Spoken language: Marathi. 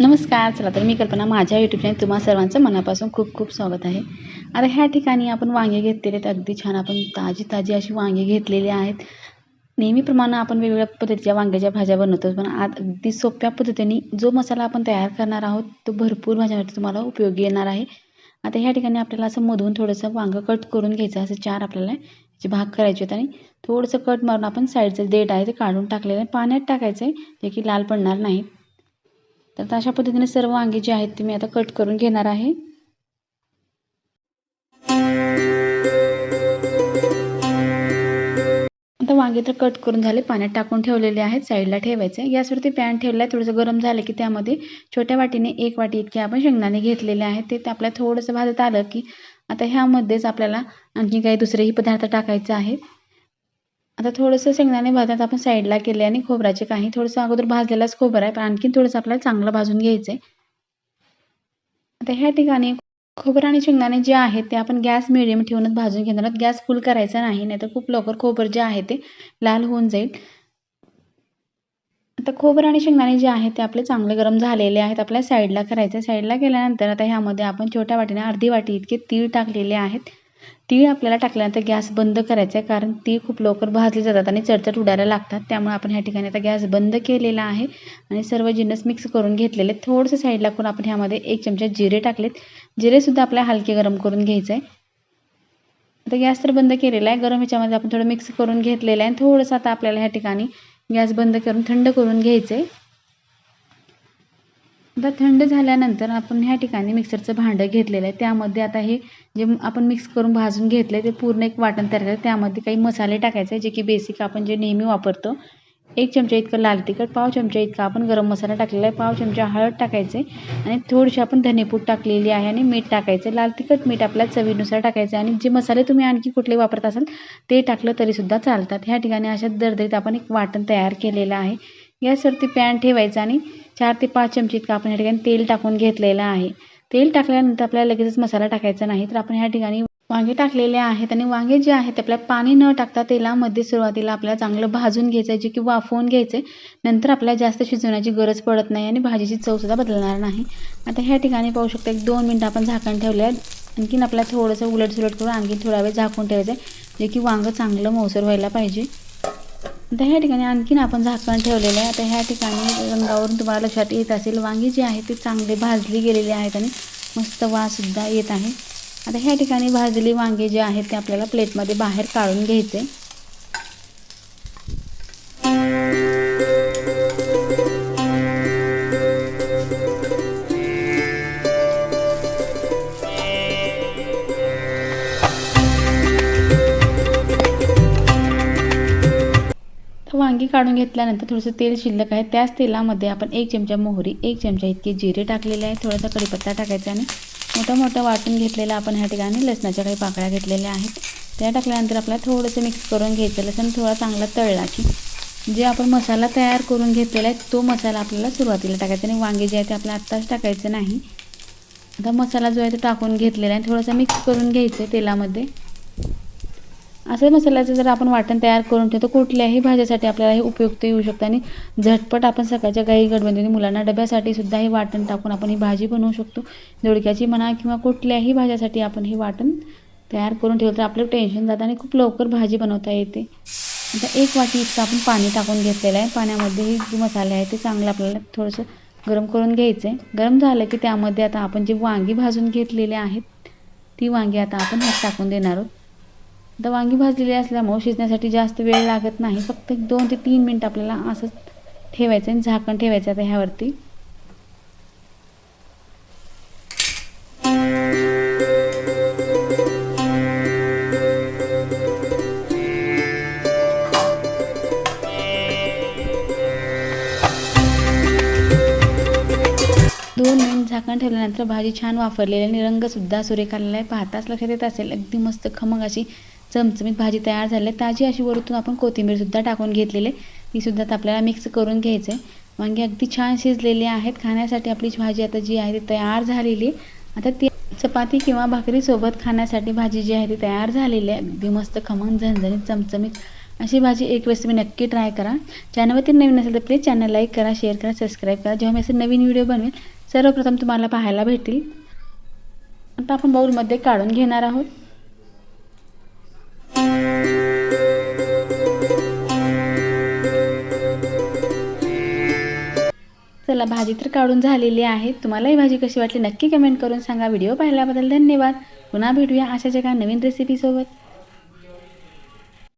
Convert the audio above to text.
नमस्कार चला तर मी कल्पना माझ्या यूट्यूब चॅनल तुम्हा सर्वांचं मनापासून खूप खूप स्वागत आहे. आता ह्या ठिकाणी आपण वांगे घेतलेले आहेत अगदी छान आपण ताजी ताजी अशी वांगे घेतलेली आहेत. नेहमीप्रमाणे आपण वेगवेगळ्या पद्धतीच्या वांग्याच्या भाज्या बनवतो पण आज अगदी सोप्या पद्धतीने जो मसाला आपण तयार करणार आहोत तो भरपूर भाज्यासाठी तुम्हाला उपयोगी येणार आहे. आता ह्या ठिकाणी आपल्याला असं मधून थोडंसं वांगं कट करून घ्यायचं असं चार आपल्याला याचे भाग करायचे आहेत आणि थोडंसं कट मारून आपण साईडचं देठ आहे ते काढून टाकलेलं आहे. पाण्यात टाकायचं आहे जे की लाल पडणार नाहीत तर अशा पद्धतीने सर्व वांगे जी आहेत ते मी आता कट करून घेणार आहे. आता वांगे तर कट करून झाले पाण्यात टाकून ठेवलेले आहेत साईडला ठेवायचे. गॅसवरती पॅन ठेवला आहे थोडंसं गरम झालं की त्यामध्ये छोट्या वाटीने एक वाटी इतके आपण शेंगदाणे घेतलेले आहेत. ते आपल्याला थोडंसं भाजत आलं की आता ह्यामध्येच आपल्याला आणखी काही दुसरेही पदार्थ टाकायचे आहेत. आता थोडंसं शेंगदाणे भाजण्यात आपण साईडला केले आणि खोबऱ्याचे काही थोडंसं अगोदर भाजलेलाच खोबरं आहे पण आणखीन थोडंसं आपल्याला चांगलं भाजून घ्यायचं आहे आता ह्या ठिकाणी खोबरं आणि शेंगदाणे जे आहेत ते आपण गॅस मिडियम ठेवूनच भाजून घेणार आहोत. गॅस फुल करायचा नाही नाहीतर खूप लवकर खोबरं जे आहे ते लाल होऊन जाईल. आता खोबरं आणि शेंगदाणे जे आहेत ते आपले चांगले गरम झालेले आहेत आपल्या साईडला करायचं साईडला केल्यानंतर आता ह्यामध्ये आपण छोट्या वाटीने अर्धी वाटी इतके तीळ टाकलेले आहेत. तीळ आपल्याला टाकल्यानंतर गॅस बंद करायचा आहे कारण तीळ खूप लवकर भाजले जातात आणि चटचट उडायला लागतात. त्यामुळे आपण ह्या ठिकाणी आता गॅस बंद केलेला आहे आणि सर्व जिन्नस मिक्स करून घेतलेले थोडंसं साईडला करून आपण ह्यामध्ये एक चमचा जिरे टाकलेत. जिरेसुद्धा आपल्याला हलके गरम करून घ्यायचं आहे आता गॅस तर बंद केलेला आहे. गरम ह्याच्यामध्ये आपण थोडं मिक्स करून घेतलेलं आहे. थोडंसं आता आपल्याला ह्या ठिकाणी गॅस बंद करून थंड करून घ्यायचं आहे आता थंड झाल्यानंतर आपण ह्या ठिकाणी मिक्सरचं भांडं घेतलेलं आहे. त्यामध्ये आता हे जे आपण मिक्स करून भाजून घेतलं आहे ते पूर्ण एक वाटण तयार करायचं त्यामध्ये काही मसाले टाकायचे आहे जे की बेसिक आपण जे नेहमी वापरतो. एक चमचा इतकं लाल तिखट पाव चमचा इतका आपण गरम मसाला टाकलेला आहे. पाव चमचा हळद टाकायचे आणि थोडीशी आपण धनेपूड टाकलेली आहे आणि मीठ टाकायचं. लाल तिखट मीठ आपल्या चवीनुसार टाकायचं आणि जे मसाले तुम्ही आणखी कुठले वापरत असाल ते टाकलं तरीसुद्धा चालतात. ह्या ठिकाणी अशा दरदरीत आपण एक वाटण तयार केलेलं आहे. गॅसवरती पॅन ठेवायचं आणि चार ते पाच चमचे इतकं आपण ह्या ठिकाणी तेल टाकून घेतलेलं आहे. तेल टाकल्यानंतर आपल्याला लगेचच मसाला टाकायचा नाही तर आपण ह्या ठिकाणी वांगे टाकलेले आहेत आणि वांगे जे आहेत आपल्याला पाणी न टाकता तेलामध्ये सुरुवातीला आपल्याला चांगलं भाजून घ्यायचं आहे जे की वाफवून घ्यायचं. आहे नंतर आपल्याला जास्त शिजवण्याची गरज पडत नाही आणि भाजीची चवसुद्धा बदलणार नाही. आता ह्या ठिकाणी पाहू शकता एक दोन मिनटं आपण झाकण ठेवले आहे. आणखीन आपल्याला थोडंसं उलटसुलट करून आणखी थोडा वेळ झाकून ठेवायचं आहे जे की वांगं चांगलं मौसर व्हायला पाहिजे. आता ह्या ठिकाणी आणखीन आपण झाकण ठेवलेलं आहे. आता ह्या ठिकाणी रंगावरून तुम्हाला लक्षात येत असेल वांगी जी आहे ती चांगली भाजली गेलेली आहेत आणि मस्त वाससुद्धा येत आहे. आता ह्या ठिकाणी भाजलेली वांगी जे आहेत ते आपल्याला प्लेटमध्ये बाहेर काढून घ्यायचे. काढून घेतल्यानंतर थोडंसं तेल शिल्लक आहे. त्याच तेलामध्ये आपण एक चमचा मोहरी एक चमचा इतके जिरे टाकलेले आहे थोडासा कढीपत्ता टाकायचा आणि मोठं मोठं वाटून घेतलेलं आपण ह्या ठिकाणी लसणाच्या काही पाकळ्या घेतलेल्या आहेत. त्या टाकल्यानंतर आपल्याला थोडंसं मिक्स करून घ्यायचं लसण थोडा चांगला तळला की जे आपण मसाला तयार करून घेतलेला आहे तो मसाला आपल्याला सुरुवातीला टाकायचा आणि वांगे जे आहे ते आपल्याला आत्ताच टाकायचं नाही. आता मसाला जो आहे तो टाकून घेतलेला आहे. थोडासा मिक्स करून घ्यायचं आहे तेलामध्ये. असं मसाल्याचं जर आपण वाटण तयार करून ठेवतो कुठल्याही भाज्यासाठी आपल्याला हे उपयुक्त येऊ शकतं. आणि झटपट आपण सकाळच्या काही गडबडीने मुलांना डब्यासाठी सुद्धा हे वाटण टाकून आपण ही भाजी बनवू शकतो. दोडक्याची म्हणा किंवा कुठल्याही भाज्यासाठी आपण हे वाटण तयार करून ठेवलं तर आपलं टेन्शन जातं आणि खूप लवकर भाजी बनवता येते. आता एक वाटी इतकं आपण पाणी टाकून घेतलेलं आहे. पाण्यामध्ये हे जे मसाले आहे ते चांगलं आपल्याला थोडंसं गरम करून घ्यायचं आहे गरम झालं की त्यामध्ये आता आपण जे वांगी भाजून घेतलेले आहेत ती वांगी आता आपण ह्यात टाकून देणार आहोत. आता वांगी भाजलेली असल्यामुळे शिजण्यासाठी जास्त वेळ लागत नाही. फक्त एक दोन ते तीन मिनटं आपल्याला असंच ठेवायचं आणि झाकण ठेवायचं आता ह्यावरती. दोन मिनिट झाकण ठेवल्यानंतर भाजी छान वापरलेली आणि रंगसुद्धा सुरेख आलेला आहे. पाहताच लक्षात येत असेल. अगदी मस्त खमंग अशी चमचमीत भाजी तयार झाली. आहे ताजी अशी वरतून आपण कोथिंबीरसुद्धा टाकून घेतलेली. तीसुद्धा आपल्याला मिक्स करून घ्यायचं आहे वांगी अगदी छान शिजलेली आहेत. खाण्यासाठी आपली भाजी आता जी आहे ती तयार झालेली. आहे आता ती चपाती किंवा भाकरीसोबत खाण्यासाठी भाजी जी आहे ती तयार झालेली आहे. अगदी मस्त खमंग झणझणीत चमचमीत अशी भाजी एक वेळेस तुम्ही नक्की ट्राय करा. चॅनलवरती नवीन असेल तर प्लीज चॅनल लाईक करा शेअर करा सबस्क्राईब करा. जेव्हा मी असे नवीन व्हिडिओ बनवेल सर्वप्रथम तुम्हाला पाहायला भेटतील. आता आपण बाऊलमध्ये काढून घेणार आहोत. चला भाजी तर काढून झालेली आहे. तुम्हाला ही भाजी कशी वाटली नक्की कमेंट करून सांगा. व्हिडिओ पाहिल्याबद्दल धन्यवाद. पुन्हा भेटूया अशाच एका नवीन रेसिपीसोबत